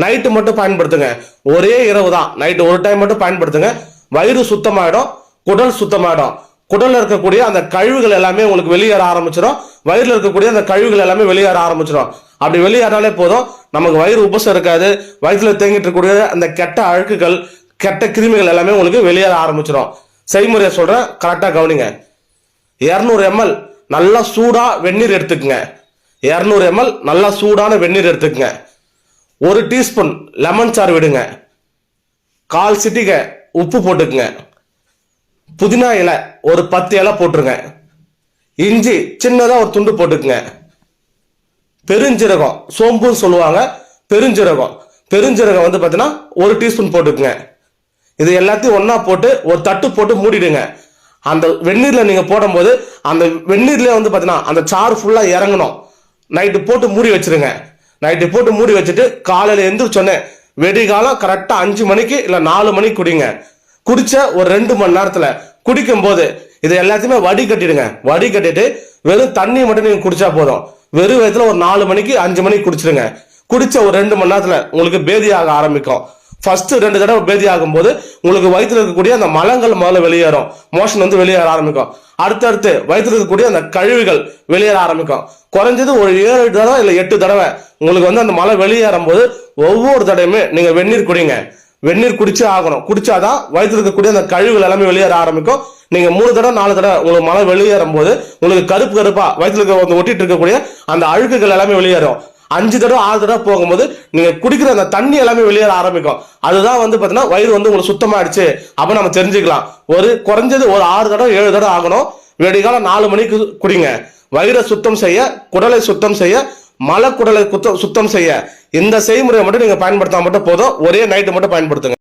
Night மட்டும் பயன்படுத்துங்க. ஒரே இரவு தான் நைட்டு ஒரு டைம் மட்டும் பயன்படுத்துங்க. வயிறு சுத்தமாயிடும். குடல் சுத்தமாயிடும். குடல்ல இருக்கக்கூடிய அந்த கழிவுகள் எல்லாமே உங்களுக்கு வெளியேற ஆரம்பிச்சிடும். வயிறுல இருக்கக்கூடிய அந்த கழிவுகள் எல்லாமே வெளியேற ஆரம்பிச்சிடும். அப்படி வெளியேறினாலே போதும். நமக்கு வயிறு உபசம் இருக்காது. வயிற்றுல தேங்கிட்டு இருக்கக்கூடிய அந்த கெட்ட அழுக்குகள் கெட்ட கிருமிகள் எல்லாமே உங்களுக்கு வெளியேற ஆரம்பிச்சிடும். செய்முறையை சொல்றேன். கரெக்டா கவனிங்க. இரநூறு எம்எல் நல்லா சூடா வெந்நீர் எடுத்துக்கங்க. இரநூறு எம்எல் நல்லா சூடான வெந்நீர் எடுத்துக்கங்க. ஒரு டீஸ்பூன் லெமன் சாறு விடுங்க. கால் சிட்டிக உப்பு போட்டுக்குங்க. புதினா இலை ஒரு பத்து இலை போட்டுருங்க. இஞ்சி சின்னதாக ஒரு துண்டு போட்டுக்குங்க. பெருஞ்சீரகம் சோம்புன்னு சொல்லுவாங்க பெருஞ்சீரகம். பெருஞ்சீரகம் வந்து பார்த்தீங்கன்னா ஒரு டீஸ்பூன் போட்டுக்குங்க. இது எல்லாத்தையும் ஒன்றா போட்டு ஒரு தட்டு போட்டு மூடிடுங்க. அந்த வெந்நீரில் நீங்கள் போடும்போது அந்த வெந்நீர்லேயே வந்து பார்த்தீங்கன்னா அந்த சாறு ஃபுல்லாக இறங்கணும். நைட்டு போட்டு மூடி வச்சுருங்க. நைட்டு போட்டு மூடி வச்சுட்டு காலையில சொன்னேன் வெடிகாலம் கரெக்டாக அஞ்சு மணிக்கு இல்லை நாலு மணிக்கு குடிங்க. குடிச்ச ஒரு ரெண்டு மணி நேரத்தில் குடிக்கும் போது இது எல்லாத்தையுமே வடி கட்டிடுங்க வடி கட்டிட்டு வெறும் தண்ணி மட்டும் நீங்கள் குடிச்சா போதும். வெறும் வயதுல ஒரு நாலு மணிக்கு அஞ்சு மணிக்கு குடிச்சிடுங்க. குடிச்ச ஒரு ரெண்டு மணி நேரத்தில் உங்களுக்கு பேதியாக ஆரம்பிக்கும். ஃபர்ஸ்ட் ரெண்டு தடவை பேதி ஆகும்போது உங்களுக்கு வயிற்றுல இருக்கக்கூடிய அந்த மலங்கள் முதல்ல வெளியேறும். மோஷன் வந்து வெளியேற ஆரம்பிக்கும். அடுத்தடுத்து வயிற்றுல இருக்கக்கூடிய அந்த கழிவுகள் வெளியேற ஆரம்பிக்கும். குறைஞ்சது ஒரு ஏழு தடவை இல்லை எட்டு தடவை. உங்களுக்கு வந்து அந்த மலை வெளியேறும் போது ஒவ்வொரு தடவையுமே நீங்கள் வெந்நீர் குடிங்க. வெந்நீர் குடிச்சு ஆகணும். குடிச்சாதான் வயிற்றுல இருக்கக்கூடிய அந்த கழிவுகள் எல்லாமே வெளியேற ஆரம்பிக்கும். நீங்க மூணு தடவை நாலு தடவை உங்களுக்கு மழை வெளியேறும் போது உங்களுக்கு கருப்பு கருப்பா வயிற்றுல இருக்க வந்து ஒட்டிட்டு இருக்கக்கூடிய அந்த அழுக்குகள் எல்லாமே வெளியேறும். அஞ்சு தடவை ஆறு தடவை போகும்போது நீங்க குடிக்கிற அந்த தண்ணி எல்லாமே வெளியேற ஆரம்பிக்கும். அதுதான் வந்து பாத்தீங்கன்னா வயிறு வந்து உங்களுக்கு சுத்தமாயிடுச்சு. அப்ப நம்ம தெரிஞ்சுக்கலாம். ஒரு குறைஞ்சது ஒரு ஆறு தடவை ஏழு தடவை ஆகணும். வெடிகாலம் நாலு மணிக்கு குடிங்க. வயிறை சுத்தம் செய்ய குடலை சுத்தம் செய்ய மலக்குடலை குத்த சுத்தம் செய்ய. இந்த செய்முறையை மட்டும் நீங்க பயன்படுத்தா மட்டும் போதும். ஒரே நைட்டு மட்டும் பயன்படுத்துங்க.